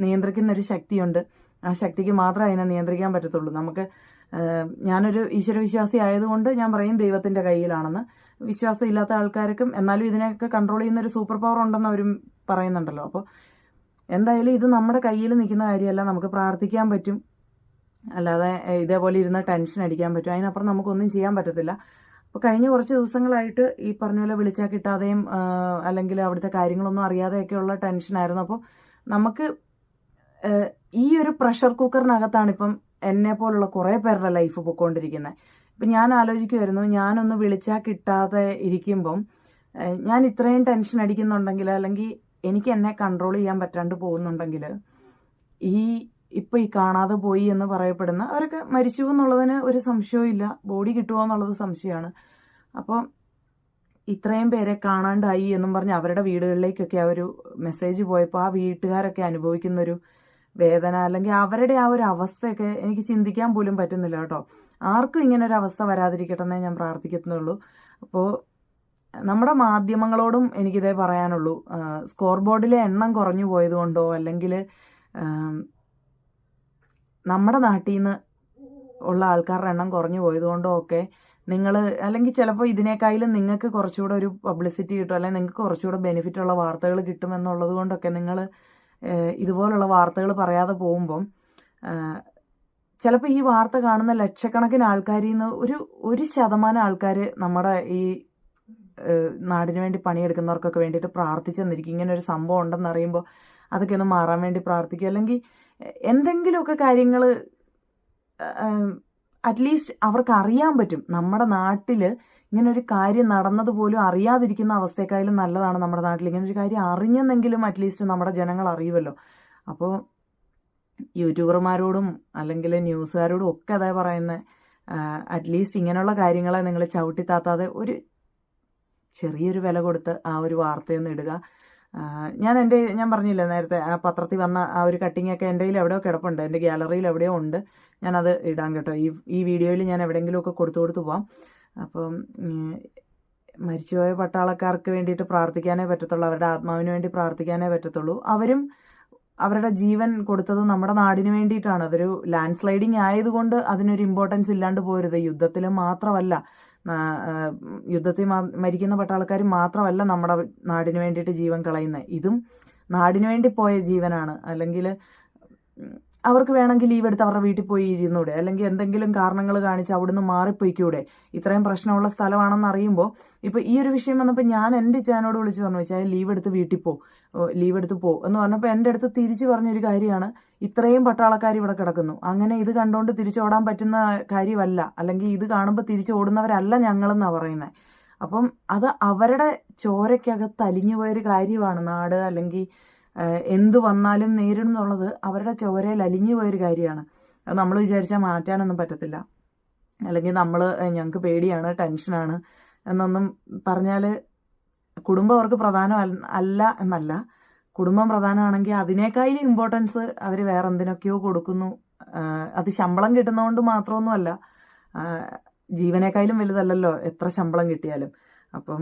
നിയന്ത്രിക്കുന്ന ഒരു ശക്തിയുണ്ട്. ആ ശക്തിക്ക് മാത്രമേ അതിനെ നിയന്ത്രിക്കാൻ പറ്റത്തുള്ളൂ. നമുക്ക് ഞാനൊരു ഈശ്വരവിശ്വാസി ആയതുകൊണ്ട് ഞാൻ പറയും ദൈവത്തിന്റെ കയ്യിലാണെന്ന്. വിശ്വാസം ഇല്ലാത്ത ആൾക്കാർക്കും എന്നാലും ഇതിനെയൊക്കെ കൺട്രോൾ ചെയ്യുന്ന ഒരു സൂപ്പർ പവർ ഉണ്ടെന്ന് അവരും പറയുന്നുണ്ടല്ലോ. അപ്പോൾ എന്തായാലും ഇത് നമ്മുടെ കയ്യിൽ നിൽക്കുന്ന കാര്യമല്ല. നമുക്ക് പ്രാർത്ഥിക്കാൻ പറ്റും. അല്ലാതെ ഇതേപോലെ ഇരുന്ന് ടെൻഷൻ അടിക്കാൻ പറ്റും. അതിനപ്പുറം നമുക്കൊന്നും ചെയ്യാൻ പറ്റത്തില്ല. അപ്പോൾ കഴിഞ്ഞ കുറച്ച് ദിവസങ്ങളായിട്ട് ഈ പറഞ്ഞ പോലെ വിളിച്ചാൽ കിട്ടാതെയും അല്ലെങ്കിൽ അവിടുത്തെ കാര്യങ്ങളൊന്നും അറിയാതെയൊക്കെയുള്ള ടെൻഷനായിരുന്നു അപ്പോൾ നമുക്ക് ഈ ഒരു പ്രഷർ കുക്കറിനകത്താണ് ഇപ്പം എന്നെ പോലുള്ള കുറേ പേരുടെ ലൈഫ് പൊയ്ക്കൊണ്ടിരിക്കുന്നത്. ഇപ്പം ഞാൻ ആലോചിക്കുമായിരുന്നു ഞാനൊന്ന് വിളിച്ചാൽ കിട്ടാതെ ഇരിക്കുമ്പം ഞാൻ ഇത്രയും ടെൻഷൻ അടിക്കുന്നുണ്ടെങ്കിൽ അല്ലെങ്കിൽ എനിക്ക് എന്നെ കൺട്രോൾ ചെയ്യാൻ പറ്റാണ്ട് പോകുന്നുണ്ടെങ്കിൽ ഈ ഇപ്പം ഈ കാണാതെ പോയി എന്ന് പറയപ്പെടുന്ന അവരൊക്കെ മരിച്ചു എന്നുള്ളതിന് ഒരു സംശയവും ഇല്ല. ബോഡി കിട്ടുമോ എന്നുള്ളത് സംശയമാണ്. അപ്പോൾ ഇത്രയും പേരെ കാണാണ്ടായി എന്നും പറഞ്ഞ് അവരുടെ വീടുകളിലേക്കൊക്കെ ആ ഒരു മെസ്സേജ് പോയപ്പോൾ ആ വീട്ടുകാരൊക്കെ അനുഭവിക്കുന്നൊരു വേദന അല്ലെങ്കിൽ അവരുടെ ആ ഒരു അവസ്ഥയൊക്കെ എനിക്ക് ചിന്തിക്കാൻ പോലും പറ്റുന്നില്ല കേട്ടോ. ആർക്കും ഇങ്ങനെ ഒരു അവസ്ഥ വരാതിരിക്കട്ടെ എന്നേ ഞാൻ പ്രാർത്ഥിക്കുന്നുള്ളൂ അപ്പോൾ നമ്മുടെ മാധ്യമങ്ങളോടും എനിക്കിതേ പറയാനുള്ളൂ. സ്കോർ ബോർഡിലെ എണ്ണം കുറഞ്ഞു പോയതുകൊണ്ടോ അല്ലെങ്കിൽ നമ്മുടെ നാട്ടിൽ നിന്ന് ഉള്ള ആൾക്കാരുടെ എണ്ണം കുറഞ്ഞു പോയതുകൊണ്ടോ ഒക്കെ നിങ്ങൾ അല്ലെങ്കിൽ ചിലപ്പോൾ ഇതിനേക്കാളും നിങ്ങൾക്ക് കുറച്ചുകൂടെ ഒരു പബ്ലിസിറ്റി കിട്ടും അല്ലെങ്കിൽ നിങ്ങൾക്ക് കുറച്ചുകൂടെ ബെനിഫിറ്റ് ഉള്ള വാർത്തകൾ കിട്ടുമെന്നുള്ളത് കൊണ്ടൊക്കെ നിങ്ങൾ ഇതുപോലുള്ള വാർത്തകൾ പറയാതെ പോകുമ്പം ചിലപ്പോൾ ഈ വാർത്ത കാണുന്ന ലക്ഷക്കണക്കിന് ആൾക്കാരിൽ നിന്ന് ഒരു ഒരു ശതമാനം ആൾക്കാർ നമ്മുടെ ഈ നാടിന് വേണ്ടി പണിയെടുക്കുന്നവർക്കൊക്കെ വേണ്ടിയിട്ട് പ്രാർത്ഥിച്ചെന്നിരിക്കും ഇങ്ങനെ ഒരു സംഭവം ഉണ്ടെന്ന് അറിയുമ്പോൾ അതൊക്കെ ഒന്ന് മാറാൻ വേണ്ടി പ്രാർത്ഥിക്കുക അല്ലെങ്കിൽ എന്തെങ്കിലുമൊക്കെ കാര്യങ്ങൾ അറ്റ്ലീസ്റ്റ് അവർക്ക് അറിയാൻ പറ്റും. നമ്മുടെ നാട്ടിൽ ഇങ്ങനെ ഒരു കാര്യം നടന്നതുപോലും അറിയാതിരിക്കുന്ന അവസ്ഥയെക്കാളും നല്ലതാണ് നമ്മുടെ നാട്ടിൽ ഇങ്ങനെ ഒരു കാര്യം അറിഞ്ഞെന്നെങ്കിലും അറ്റ്ലീസ്റ്റ് നമ്മുടെ ജനങ്ങൾ അറിയുമല്ലോ അപ്പോൾ യൂട്യൂബർമാരോടും അല്ലെങ്കിൽ ന്യൂസുകാരോടും ഒക്കെ അതായത് പറയുന്നത് അറ്റ്ലീസ്റ്റ് ഇങ്ങനെയുള്ള കാര്യങ്ങളെ നിങ്ങൾ ചവിട്ടിത്താത്താതെ ഒരു ചെറിയൊരു വില കൊടുത്ത് ആ ഒരു വാർത്തയൊന്നും ഇടുക. ഞാൻ എന്റെ ഞാൻ പറഞ്ഞില്ല നേരത്തെ ആ പത്രത്തിൽ വന്ന ആ ഒരു കട്ടിങ്ങൊക്കെ എന്റെ കയ്യിൽ എവിടെയോ കിടപ്പുണ്ട്. എന്റെ ഗ്യാലറിയിൽ എവിടെയോ ഉണ്ട്. ഞാനത് ഇടാൻ കേട്ടോ. ഈ ഈ വീഡിയോയിൽ ഞാൻ എവിടെയെങ്കിലുമൊക്കെ കൊടുത്തു കൊടുത്ത് പോവാം. അപ്പം മരിച്ചുപോയ പട്ടാളക്കാർക്ക് വേണ്ടിയിട്ട് പ്രാർത്ഥിക്കാനേ പറ്റത്തുള്ളൂ. അവരുടെ ആത്മാവിന് വേണ്ടി പ്രാർത്ഥിക്കാനേ പറ്റത്തുള്ളൂ. അവരും അവരുടെ ജീവൻ കൊടുത്തത് നമ്മുടെ നാടിന് വേണ്ടിയിട്ടാണ്. അതൊരു ലാൻഡ് സ്ലൈഡിങ് ആയതുകൊണ്ട് അതിനൊരു ഇമ്പോർട്ടൻസ് ഇല്ലാണ്ട് പോരുത്. യുദ്ധത്തിൽ മാത്രമല്ല യുദ്ധത്തിൽ മരിക്കുന്ന പട്ടാളക്കാർ മാത്രമല്ല നമ്മുടെ നാടിന് വേണ്ടിയിട്ട് ജീവൻ കളയുന്നത് ഇതും നാടിന് വേണ്ടി പോയ ജീവനാണ്. അല്ലെങ്കിൽ അവർക്ക് വേണമെങ്കിൽ ലീവ് എടുത്ത് അവരുടെ വീട്ടിൽ പോയി ഇരുന്നൂടെ. അല്ലെങ്കിൽ എന്തെങ്കിലും കാരണങ്ങൾ കാണിച്ച് അവിടുന്ന് മാറിപ്പോയിക്കൂടെ. ഇത്രയും പ്രശ്നമുള്ള സ്ഥലമാണെന്ന് അറിയുമ്പോൾ ഇപ്പോൾ ഈ ഒരു വിഷയം വന്നപ്പോൾ ഞാൻ എന്റെ ചാനോട് വിളിച്ച് പറഞ്ഞു വെച്ചാൽ ലീവ് എടുത്ത് വീട്ടിൽ പോ. ലീവ് എടുത്ത് പോ. എന്ന് പറഞ്ഞപ്പോൾ എന്റെ അടുത്ത് തിരിച്ച് പറഞ്ഞൊരു കാര്യമാണ്. ഇത്രയും പട്ടാളക്കാർ ഇവിടെ കിടക്കുന്നു. അങ്ങനെ ഇത് കണ്ടുകൊണ്ട് തിരിച്ചോടാൻ പറ്റുന്ന കാര്യമല്ല. അല്ലെങ്കിൽ ഇത് കാണുമ്പോൾ തിരിച്ചോടുന്നവരല്ല ഞങ്ങളെന്നാണ് പറയുന്നത് അപ്പം അത് അവരുടെ ചോരയ്ക്കകത്ത് അലിഞ്ഞു പോയൊരു കാര്യമാണ്. നാട് അല്ലെങ്കിൽ എന്തു വന്നാലും നേരിടും എന്നുള്ളത് അവരുടെ ചോരയിൽ അലിഞ്ഞു പോയൊരു കാര്യമാണ്. അത് നമ്മൾ വിചാരിച്ചാൽ മാറ്റാനൊന്നും പറ്റത്തില്ല. അല്ലെങ്കിൽ നമ്മൾ ഞങ്ങൾക്ക് പേടിയാണ് ടെൻഷനാണ് എന്നൊന്നും പറഞ്ഞാൽ കുടുംബം അവർക്ക് പ്രധാനം അല്ല എന്നല്ല. കുടുംബം പ്രധാനമാണെങ്കിൽ അതിനേക്കാളും ഇമ്പോർട്ടൻസ് അവർ വേറെ എന്തിനൊക്കെയോ കൊടുക്കുന്നു അത് ശമ്പളം കിട്ടുന്നതുകൊണ്ട് മാത്രമൊന്നുമല്ല. ജീവനേക്കാളും വലുതല്ലല്ലോ എത്ര ശമ്പളം കിട്ടിയാലും. അപ്പം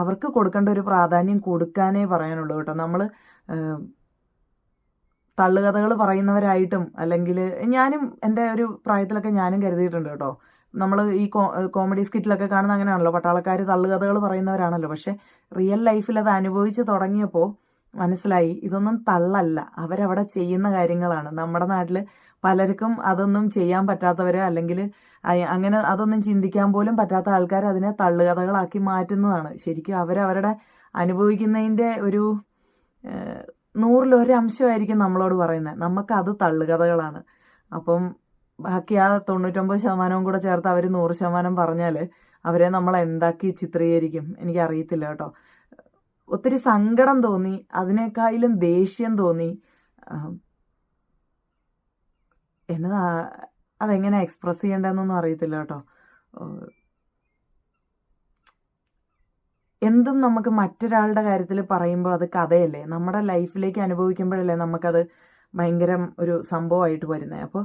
അവർക്ക് കൊടുക്കേണ്ട ഒരു പ്രാധാന്യം കൊടുക്കാനേ പറയാനുള്ളൂ കേട്ടോ. നമ്മൾ തള്ളുകഥകൾ പറയുന്നവരായിട്ടും അല്ലെങ്കിൽ ഞാനും എന്റെ ഒരു പ്രായത്തിലൊക്കെ ഞാനും കരുതിയിട്ടുണ്ട് കേട്ടോ. നമ്മൾ ഈ കോമഡി സ്കിറ്റിലൊക്കെ കാണുന്ന അങ്ങനെയാണല്ലോ. പട്ടാളക്കാർ തള്ളുകഥകൾ പറയുന്നവരാണല്ലോ. പക്ഷേ റിയൽ ലൈഫിൽ അത് അനുഭവിച്ച് തുടങ്ങിയപ്പോൾ മനസ്സിലായി. ഇതൊന്നും തള്ളല്ല. അവരവിടെ ചെയ്യുന്ന കാര്യങ്ങളാണ്. നമ്മുടെ നാട്ടിൽ പലർക്കും അതൊന്നും ചെയ്യാൻ പറ്റാത്തവർ അല്ലെങ്കിൽ അങ്ങനെ അതൊന്നും ചിന്തിക്കാൻ പോലും പറ്റാത്ത ആൾക്കാർ അതിനെ തള്ളുകഥകളാക്കി മാറ്റുന്നതാണ്. ശരിക്കും അവരവരുടെ അനുഭവിക്കുന്നതിന്റെ ഒരു നൂറിലൊരംശമായിരിക്കും നമ്മളോട് പറയുന്നത്. നമുക്കത് തള്ളുകഥകളാണ്. അപ്പം ബാക്കി ആ തൊണ്ണൂറ്റൊമ്പത് ശതമാനവും കൂടെ ചേർത്ത് അവർ നൂറ് ശതമാനം പറഞ്ഞാൽ അവരെ നമ്മൾ എന്താക്കി ചിത്രീകരിക്കും? എനിക്കറിയത്തില്ല കേട്ടോ. ഒത്തിരി സങ്കടം തോന്നി അതിനേക്കാളും ദേഷ്യം തോന്നി. എന്നതാ അതെങ്ങനെ എക്സ്പ്രസ് ചെയ്യേണ്ടതെന്നൊന്നും അറിയത്തില്ല കേട്ടോ. എന്തും നമുക്ക് മറ്റൊരാളുടെ കാര്യത്തിൽ പറയുമ്പോൾ അത് കഥയല്ലേ? നമ്മുടെ ലൈഫിലേക്ക് അനുഭവിക്കുമ്പോഴല്ലേ നമുക്കത് ഭയങ്കര ഒരു സംഭവമായിട്ട് വരുന്നത് അപ്പോൾ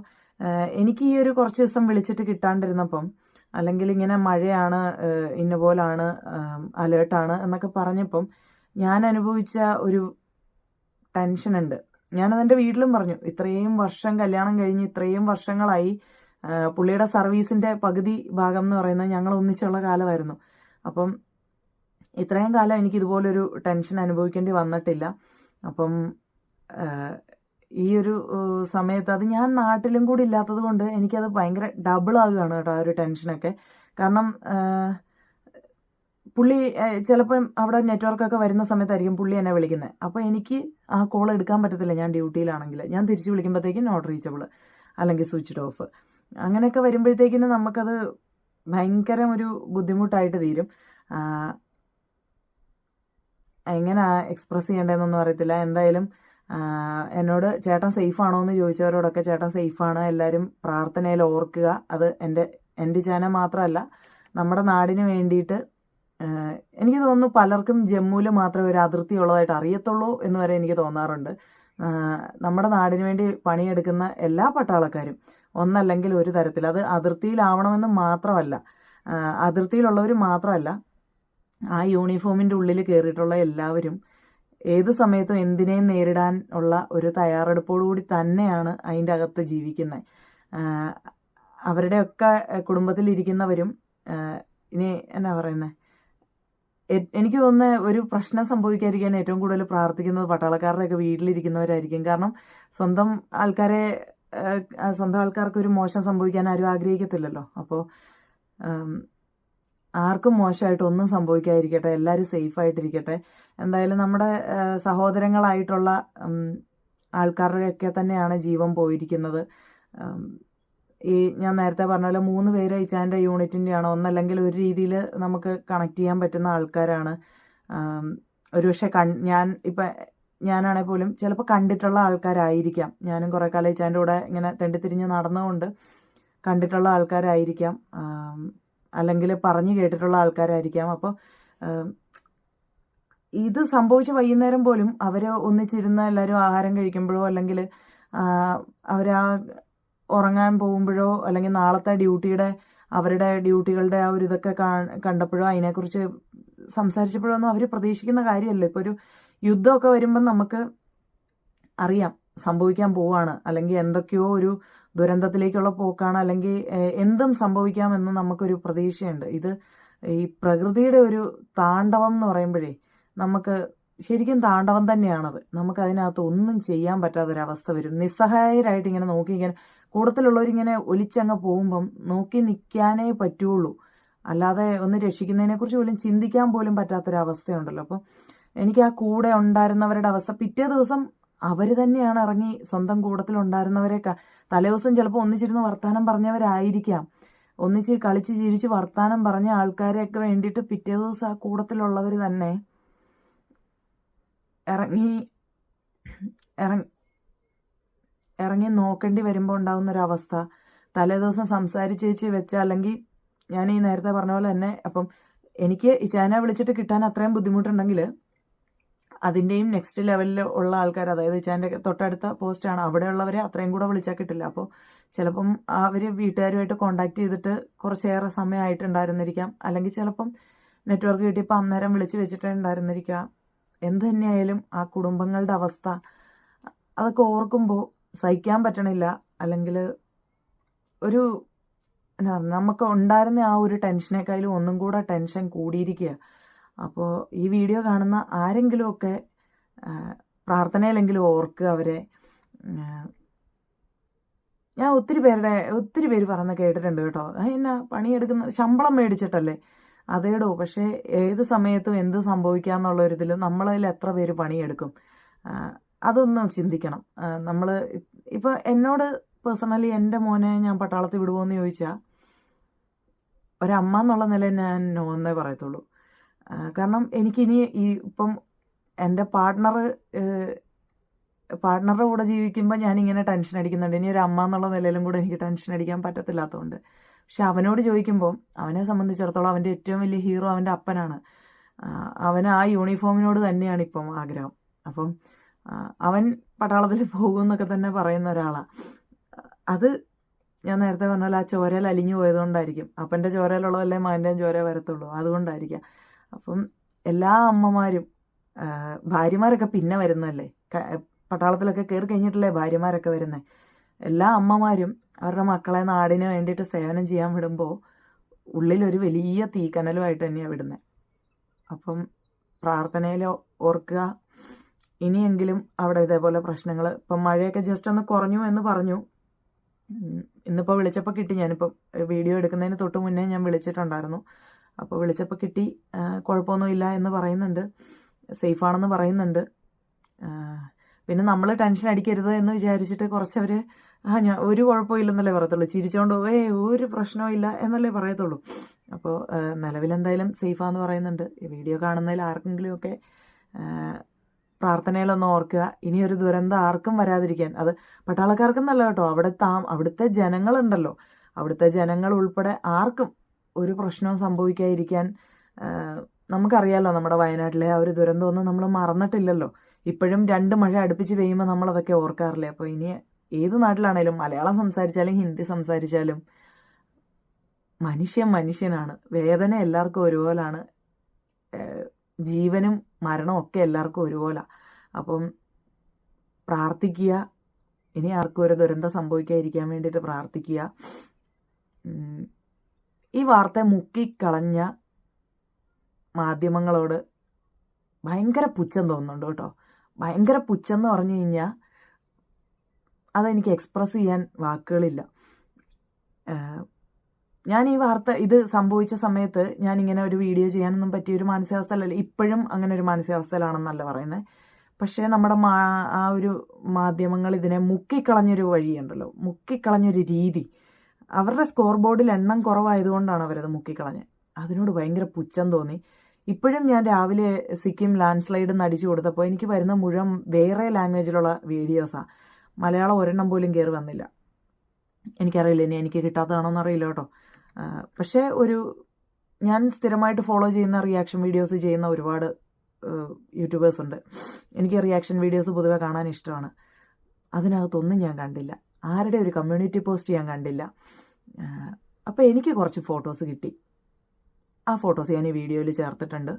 എനിക്ക് ഈ ഒരു കുറച്ച് ദിവസം വിളിച്ചിട്ട് കിട്ടാണ്ടിരുന്നപ്പം അല്ലെങ്കിൽ ഇങ്ങനെ മഴയാണ് ഇന്ന പോലാണ് അലേർട്ടാണ് എന്നൊക്കെ പറഞ്ഞപ്പം ഞാൻ അനുഭവിച്ച ഒരു ടെൻഷൻ ഉണ്ട് ടെൻഷനുണ്ട്. ഞാനതെന്റെ വീട്ടിലും പറഞ്ഞു ഇത്രയും വർഷം കല്യാണം കഴിഞ്ഞ് ഇത്രയും വർഷങ്ങളായി പുള്ളിയുടെ സർവീസിന്റെ പകുതി ഭാഗം എന്ന് പറയുന്നത് ഞങ്ങൾ ഒന്നിച്ചുള്ള കാലമായിരുന്നു. അപ്പം ഇത്രയും കാലം എനിക്ക് ഇതുപോലൊരു ടെൻഷൻ അനുഭവിക്കേണ്ടി വന്നിട്ടില്ല. അപ്പം ഈ ഒരു സമയത്ത് അത് ഞാൻ നാട്ടിലും കൂടി ഇല്ലാത്തത് കൊണ്ട് എനിക്കത് ഭയങ്കര ഡബിൾ ആകുകയാണ് കേട്ടോ ആ ഒരു ടെൻഷനൊക്കെ. കാരണം പുള്ളി ചിലപ്പം അവിടെ നെറ്റ്വർക്കൊക്കെ വരുന്ന സമയത്തായിരിക്കും പുള്ളി എന്നെ വിളിക്കുന്നത് അപ്പോൾ എനിക്ക് ആ കോൾ എടുക്കാൻ പറ്റത്തില്ല ഞാൻ ഡ്യൂട്ടിയിലാണെങ്കിൽ ഞാൻ തിരിച്ച് വിളിക്കുമ്പോഴത്തേക്കും നോട്ട് റീച്ചബിൾ അല്ലെങ്കിൽ സ്വിച്ച്ഡ് ഓഫ്. അങ്ങനെയൊക്കെ വരുമ്പോഴത്തേക്കിന് നമുക്കത് ഭയങ്കര ഒരു ബുദ്ധിമുട്ടായിട്ട് തീരും. എങ്ങനെ എക്സ്പ്രസ് ചെയ്യേണ്ടതെന്നൊന്നും അറിയത്തില്ല. എന്തായാലും എന്നോട് ചേട്ടൻ സേഫ് ആണോ എന്ന് ചോദിച്ചവരോടൊക്കെ ചേട്ടൻ സേഫാണ്. എല്ലാവരും പ്രാർത്ഥനയിൽ ഓർക്കുക. അത് എന്റെ എന്റെ ചാനൽ മാത്രമല്ല നമ്മുടെ നാടിന് വേണ്ടിയിട്ട് എനിക്ക് തോന്നുന്നു പലർക്കും ജമ്മുവിൽ മാത്രമേ ഒരു അതിർത്തി ഉള്ളതായിട്ട് അറിയത്തുള്ളൂ എന്ന് വരെ എനിക്ക് തോന്നാറുണ്ട്. നമ്മുടെ നാടിന് വേണ്ടി പണിയെടുക്കുന്ന എല്ലാ പട്ടാളക്കാരും ഒന്നല്ലെങ്കിൽ ഒരു തരത്തിൽ അത് അതിർത്തിയിലാവണമെന്ന് മാത്രമല്ല അതിർത്തിയിലുള്ളവർ മാത്രമല്ല ആ യൂണിഫോമിന്റെ ഉള്ളിൽ കയറിയിട്ടുള്ള എല്ലാവരും ഏത് സമയത്തും എന്തിനേയും നേരിടാൻ ഉള്ള ഒരു തയ്യാറെടുപ്പോടുകൂടി തന്നെയാണ് അതിന്റെ അകത്ത് ജീവിക്കുന്നത് അവരുടെയൊക്കെ കുടുംബത്തിലിരിക്കുന്നവരും ഇനി എന്നാ പറയുന്നത് എനിക്ക് തോന്നുന്ന ഒരു പ്രശ്നം സംഭവിക്കാതിരിക്കാൻ ഏറ്റവും കൂടുതൽ പ്രാർത്ഥിക്കുന്നത് പട്ടാളക്കാരുടെയൊക്കെ വീട്ടിലിരിക്കുന്നവരായിരിക്കും. കാരണം സ്വന്തം ആൾക്കാരെ സ്വന്തം ആൾക്കാർക്ക് ഒരു മോശം സംഭവിക്കാൻ ആരും ആഗ്രഹിക്കത്തില്ലല്ലോ. അപ്പോൾ ആർക്കും മോശമായിട്ട് ഒന്നും സംഭവിക്കാതിരിക്കട്ടെ എല്ലാവരും സേഫായിട്ടിരിക്കട്ടെ. എന്തായാലും നമ്മുടെ സഹോദരങ്ങളായിട്ടുള്ള ആൾക്കാരുടെയൊക്കെ തന്നെയാണ് ജീവൻ പോയിരിക്കുന്നത്. ഈ ഞാൻ നേരത്തെ പറഞ്ഞ പോലെ മൂന്ന് പേര് ഇച്ചാന്റെ യൂണിറ്റിന്റെയാണ് ഒന്നല്ലെങ്കിൽ ഒരു രീതിയിൽ നമുക്ക് കണക്ട് ചെയ്യാൻ പറ്റുന്ന ആൾക്കാരാണ്. ഒരുപക്ഷെ കൺ ഞാൻ ഇപ്പം ഞാനാണെങ്കിൽ പോലും ചിലപ്പോൾ കണ്ടിട്ടുള്ള ആൾക്കാരായിരിക്കാം. ഞാനും കുറേ കാലം ഇച്ചാന്റെ കൂടെ ഇങ്ങനെ തെണ്ടിത്തിരിഞ്ഞ് നടന്നുകൊണ്ട് കണ്ടിട്ടുള്ള ആൾക്കാരായിരിക്കാം. അല്ലെങ്കിൽ പറഞ്ഞു കേട്ടിട്ടുള്ള ആൾക്കാരായിരിക്കാം. അപ്പോൾ ഇത് സംഭവിച്ച വൈകുന്നേരം പോലും അവർ ഒന്നിച്ചിരുന്ന് എല്ലാവരും ആഹാരം കഴിക്കുമ്പോഴോ അല്ലെങ്കിൽ അവരാ ഉറങ്ങാൻ പോകുമ്പോഴോ അല്ലെങ്കിൽ നാളത്തെ ഡ്യൂട്ടിയുടെ അവരുടെ ഡ്യൂട്ടികളുടെ ആ ഒരു ഇതൊക്കെ കണ്ടപ്പോഴോ അതിനെക്കുറിച്ച് സംസാരിച്ചപ്പോഴോ ഒന്നും അവർ പ്രതീക്ഷിക്കുന്ന കാര്യമല്ല. ഇപ്പോൾ ഒരു യുദ്ധമൊക്കെ വരുമ്പം നമുക്ക് അറിയാം സംഭവിക്കാൻ പോവാണ്. അല്ലെങ്കിൽ എന്തൊക്കെയോ ഒരു ദുരന്തത്തിലേക്കുള്ള പോക്കാണ്. അല്ലെങ്കിൽ എന്തും സംഭവിക്കാമെന്ന് നമുക്കൊരു പ്രതീക്ഷയുണ്ട്. ഇത് ഈ പ്രകൃതിയുടെ ഒരു താണ്ഡവം എന്ന് പറയുമ്പോഴേ നമുക്ക് ശരിക്കും താണ്ഡവം തന്നെയാണത്. നമുക്ക് അതിനകത്ത് ഒന്നും ചെയ്യാൻ പറ്റാത്തൊരവസ്ഥ വരും. നിസ്സഹായരായിട്ട് ഇങ്ങനെ നോക്കി ഇങ്ങനെ കൂടത്തിലുള്ളവരിങ്ങനെ ഒലിച്ചങ്ങ് പോകുമ്പം നോക്കി നിൽക്കാനേ പറ്റുള്ളൂ. അല്ലാതെ ഒന്ന് രക്ഷിക്കുന്നതിനെക്കുറിച്ച് പോലും ചിന്തിക്കാൻ പോലും പറ്റാത്തൊരവസ്ഥയുണ്ടല്ലോ. അപ്പം എനിക്ക് ആ കൂടെ ഉണ്ടായിരുന്നവരുടെ അവസ്ഥ പിറ്റേ ദിവസം അവർ തന്നെയാണ് ഇറങ്ങി സ്വന്തം കൂടത്തിലുണ്ടായിരുന്നവരെ തലേ തലേദിവസം ചിലപ്പോൾ ഒന്നിച്ചിരുന്ന് വർത്തമാനം പറഞ്ഞവരായിരിക്കാം. ഒന്നിച്ച് കളിച്ച് ചിരിച്ച് വർത്തമാനം പറഞ്ഞ ആൾക്കാരെയൊക്കെ വേണ്ടിയിട്ട് പിറ്റേ ദിവസം ആ കൂടത്തിലുള്ളവർ തന്നെ ഇറങ്ങി ഇറങ്ങി ഇറങ്ങി നോക്കേണ്ടി വരുമ്പോൾ ഉണ്ടാകുന്ന ഒരു അവസ്ഥ തലേദിവസം സംസാരിച്ചേച്ച് വെച്ച അല്ലെങ്കിൽ ഞാൻ ഈ നേരത്തെ പറഞ്ഞ പോലെ തന്നെ അപ്പം എനിക്ക് ഈ ഇച്ചാനെ വിളിച്ചിട്ട് കിട്ടാൻ അത്രയും ബുദ്ധിമുട്ടുണ്ടെങ്കിൽ അതിന്റെയും നെക്സ്റ്റ് ലെവലിൽ ഉള്ള ആൾക്കാർ അതായത് ഇച്ചാന്റെ തൊട്ടടുത്ത പോസ്റ്റാണ് അവിടെയുള്ളവരെ അത്രയും കൂടെ വിളിച്ചാൽ കിട്ടില്ല. അപ്പോൾ ചിലപ്പം അവർ വീട്ടുകാരുമായിട്ട് കോണ്ടാക്ട് ചെയ്തിട്ട് കുറച്ചേറെ സമയമായിട്ടുണ്ടായിരുന്നിരിക്കാം. അല്ലെങ്കിൽ ചിലപ്പം നെറ്റ്വർക്ക് കിട്ടിയപ്പോൾ അന്നേരം വിളിച്ച് വെച്ചിട്ടേ ഉണ്ടായിരുന്നിരിക്കാം എന്ത് തന്നെയായാലും ആ കുടുംബങ്ങളുടെ അവസ്ഥ അതൊക്കെ ഓർക്കുമ്പോൾ സഹിക്കാൻ പറ്റണില്ല. അല്ലെങ്കിൽ ഒരു നമുക്ക് ഉണ്ടായിരുന്ന ആ ഒരു ടെൻഷനേക്കാളും ഒന്നും കൂടെ ടെൻഷൻ കൂടിയിരിക്കുക അപ്പോൾ ഈ വീഡിയോ കാണുന്ന ആരെങ്കിലുമൊക്കെ പ്രാർത്ഥനയിലെങ്കിലും ഓർക്കുക അവരെ. ഞാൻ ഒത്തിരി പേരുടെ ഒത്തിരി പേര് പറയുന്ന കേട്ടിട്ടുണ്ട് കേട്ടോ. "ആ, എന്നാ പണിയെടുക്കുന്ന ശമ്പളം മേടിച്ചിട്ടല്ലേ? അതേടോ പക്ഷേ ഏത് സമയത്തും എന്ത് ഇതിൽ നമ്മളതിൽ എത്ര പേര് പണിയെടുക്കും? അതൊന്നും ചിന്തിക്കണം. നമ്മൾ ഇപ്പോൾ എന്നോട് പേഴ്സണലി എന്റെ മോനെ ഞാൻ പട്ടാളത്തിൽ വിടുമോ എന്ന് ചോദിച്ചാൽ ഒരമ്മ എന്നുള്ള നില ഞാൻ നോ എന്നേ പറയത്തുള്ളൂ. കാരണം എനിക്കിനി ഈ ഇപ്പം എന്റെ പാർട്ട്ണർ പാർട്ട്ണറുടെ കൂടെ ജീവിക്കുമ്പോൾ ഞാനിങ്ങനെ ടെൻഷൻ അടിക്കുന്നുണ്ട്. ഇനി ഒരു അമ്മ എന്നുള്ള നിലയിലും കൂടെ എനിക്ക് ടെൻഷൻ അടിക്കാൻ പറ്റത്തില്ലാത്തതുകൊണ്ട് പക്ഷെ അവനോട് ചോദിക്കുമ്പോൾ അവനെ സംബന്ധിച്ചിടത്തോളം അവന്റെ ഏറ്റവും വലിയ ഹീറോ അവന്റെ അപ്പനാണ്. അവൻ ആ യൂണിഫോമിനോട് തന്നെയാണ് ഇപ്പം ആഗ്രഹം. അപ്പം അവൻ പട്ടാളത്തിൽ പോകും എന്നൊക്കെ തന്നെ പറയുന്ന ഒരാളാണ് അത് ഞാൻ നേരത്തെ പറഞ്ഞ പോലെ ആ ചോരയിൽ അലിഞ്ഞു പോയതുകൊണ്ടായിരിക്കും. അപ്പന്റെ ചോരയിലുള്ളതല്ലേ മകന്റെയും ചോര വരത്തുള്ളൂ. അതുകൊണ്ടായിരിക്കാം. അപ്പം എല്ലാ അമ്മമാരും ഭാര്യമാരൊക്കെ പിന്നെ വരുന്നതല്ലേ? പട്ടാളത്തിലൊക്കെ കയറി കഴിഞ്ഞിട്ടല്ലേ ഭാര്യമാരൊക്കെ വരുന്നത് എല്ലാ അമ്മമാരും അവരുടെ മക്കളെ നാടിന് വേണ്ടിയിട്ട് സേവനം ചെയ്യാൻ വിടുമ്പോൾ ഉള്ളിലൊരു വലിയ തീക്കനലുമായിട്ട് തന്നെയാണ് വിടുന്നത് അപ്പം പ്രാർത്ഥനയിൽ ഓർക്കുക. ഇനിയെങ്കിലും അവിടെ ഇതേപോലെ പ്രശ്നങ്ങൾ ഇപ്പം മഴയൊക്കെ ജസ്റ്റ് ഒന്ന് കുറഞ്ഞു എന്ന് പറഞ്ഞു. ഇന്നിപ്പോൾ വിളിച്ചപ്പോൾ കിട്ടി. ഞാനിപ്പം വീഡിയോ എടുക്കുന്നതിന് തൊട്ട് മുന്നേ ഞാൻ വിളിച്ചിട്ടുണ്ടായിരുന്നു. അപ്പോൾ വിളിച്ചപ്പോൾ കിട്ടി. കുഴപ്പമൊന്നുമില്ല എന്ന് പറയുന്നുണ്ട്. സേഫാണെന്ന് പറയുന്നുണ്ട്. പിന്നെ നമ്മൾ ടെൻഷൻ അടിക്കരുത് എന്ന് വിചാരിച്ചിട്ട് കുറച്ചവർ ആ ഞാൻ ഒരു കുഴപ്പമില്ലെന്നല്ലേ പറയത്തുള്ളൂ. ചിരിച്ചോണ്ട് ഏ ഒരു പ്രശ്നവും എന്നല്ലേ പറയത്തുള്ളൂ. അപ്പോൾ നിലവിലെന്തായാലും സേഫാന്ന് പറയുന്നുണ്ട്. ഈ വീഡിയോ കാണുന്നതിൽ ആർക്കെങ്കിലുമൊക്കെ പ്രാർത്ഥനയിലൊന്ന് ഓർക്കുക. ഇനിയൊരു ദുരന്തം ആർക്കും വരാതിരിക്കാൻ. അത് പട്ടാളക്കാർക്കെന്നല്ല കേട്ടോ. അവിടെ താ അവിടുത്തെ ജനങ്ങളുണ്ടല്ലോ. അവിടുത്തെ ജനങ്ങൾ ഉൾപ്പെടെ ആർക്കും ഒരു പ്രശ്നവും സംഭവിക്കാതിരിക്കാൻ നമുക്കറിയാലോ നമ്മുടെ വയനാട്ടിലെ ആ ഒരു ദുരന്തമൊന്നും നമ്മൾ മറന്നിട്ടില്ലല്ലോ. ഇപ്പോഴും രണ്ട് മഴ അടുപ്പിച്ച് പെയ്യുമ്പോൾ നമ്മളതൊക്കെ ഓർക്കാറില്ലേ? അപ്പോൾ ഇനി ഏത് നാട്ടിലാണേലും മലയാളം സംസാരിച്ചാലും ഹിന്ദി സംസാരിച്ചാലും മനുഷ്യൻ മനുഷ്യനാണ്. വേദന എല്ലാവർക്കും ഒരുപോലാണ്. ജീവനും മരണവും ഒക്കെ എല്ലാവർക്കും ഒരുപോലെ. അപ്പം പ്രാർത്ഥിക്കുക. ഇനി ആർക്കും ഒരു ദുരന്തം സംഭവിക്കാതിരിക്കാൻ വേണ്ടിയിട്ട് പ്രാർത്ഥിക്കുക. ഈ വാർത്ത മുക്കിക്കളഞ്ഞ മാധ്യമങ്ങളോട് ഭയങ്കര പുച്ഛം തോന്നുന്നുണ്ട് കേട്ടോ. ഭയങ്കര പുച്ഛം എന്ന് പറഞ്ഞു കഴിഞ്ഞാൽ അതെനിക്ക് എക്സ്പ്രസ് ചെയ്യാൻ വാക്കുകളില്ല. ഞാൻ ഈ വാർത്ത ഇത് സംഭവിച്ച സമയത്ത് ഞാൻ ഇങ്ങനെ ഒരു വീഡിയോ ചെയ്യാനൊന്നും പറ്റിയ ഒരു മാനസികാവസ്ഥ അല്ല ഇപ്പോഴും അങ്ങനെ ഒരു മാനസികാവസ്ഥയിലാണെന്നല്ല പറയുന്നത് പക്ഷേ നമ്മുടെ മാ ആ ഒരു മാധ്യമങ്ങൾ ഇതിനെ മുക്കിക്കളഞ്ഞൊരു വഴിയുണ്ടല്ലോ. മുക്കിക്കളഞ്ഞൊരു രീതി. അവരുടെ സ്കോർ ബോർഡിൽ എണ്ണം കുറവായതുകൊണ്ടാണ് അവരത് മുക്കിക്കളഞ്ഞത് അതിനോട് ഭയങ്കര പുച്ഛം തോന്നി. ഇപ്പോഴും ഞാൻ രാവിലെ സിക്കിം ലാൻഡ് സ്ലൈഡ് നടിച്ചു കൊടുത്തപ്പോൾ എനിക്ക് വരുന്ന മുഴുവൻ വേറെ ലാംഗ്വേജിലുള്ള വീഡിയോസാണ് മലയാളം ഒരെണ്ണം പോലും കയറി വന്നില്ല. എനിക്കറിയില്ല ഇനി എനിക്ക് കിട്ടാത്തതാണോന്ന് അറിയില്ല കേട്ടോ. പക്ഷേ ഒരു ഞാൻ സ്ഥിരമായിട്ട് ഫോളോ ചെയ്യുന്ന റിയാക്ഷൻ വീഡിയോസ് ചെയ്യുന്ന ഒരുപാട് യൂട്യൂബേഴ്സ് ഉണ്ട്. എനിക്ക് റിയാക്ഷൻ വീഡിയോസ് പൊതുവെ കാണാൻ ഇഷ്ടമാണ്. അതിനകത്തൊന്നും ഞാൻ കണ്ടില്ല. ആരുടെ ഒരു കമ്മ്യൂണിറ്റി പോസ്റ്റ് ഞാൻ കണ്ടില്ല. അപ്പോൾ എനിക്ക് കുറച്ച് ഫോട്ടോസ് കിട്ടി. ആ ഫോട്ടോസ് ഞാൻ ഈ വീഡിയോയിൽ ചേർത്തിട്ടുണ്ട്.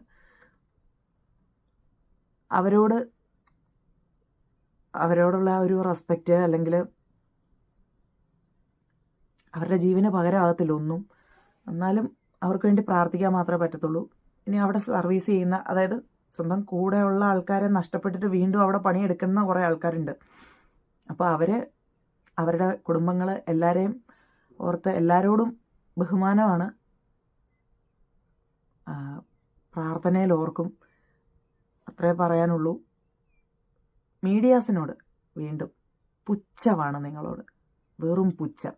അവരോട് അവരോടുള്ള ആ ഒരു റെസ്പെക്റ്റ് അല്ലെങ്കിൽ അവരുടെ ജീവന് പകരമാകത്തില്ല ഒന്നും. എന്നാലും അവർക്ക് വേണ്ടി പ്രാർത്ഥിക്കാൻ മാത്രമേ പറ്റത്തുള്ളൂ. ഇനി അവിടെ സർവീസ് ചെയ്യുന്ന അതായത് സ്വന്തം കൂടെയുള്ള ആൾക്കാരെ നഷ്ടപ്പെട്ടിട്ട് വീണ്ടും അവിടെ പണിയെടുക്കുന്ന കുറേ ആൾക്കാരുണ്ട്. അപ്പോൾ അവർ അവരുടെ കുടുംബങ്ങൾ എല്ലാവരെയും ഓർത്ത് എല്ലാവരോടും ബഹുമാനമാണ്. പ്രാർത്ഥനയിൽ ഓർക്കും. അത്രേ പറയാനുള്ളൂ. മീഡിയാസിനോട് വീണ്ടും പുച്ഛമാണ് നിങ്ങളോട്. വെറും പുച്ഛം.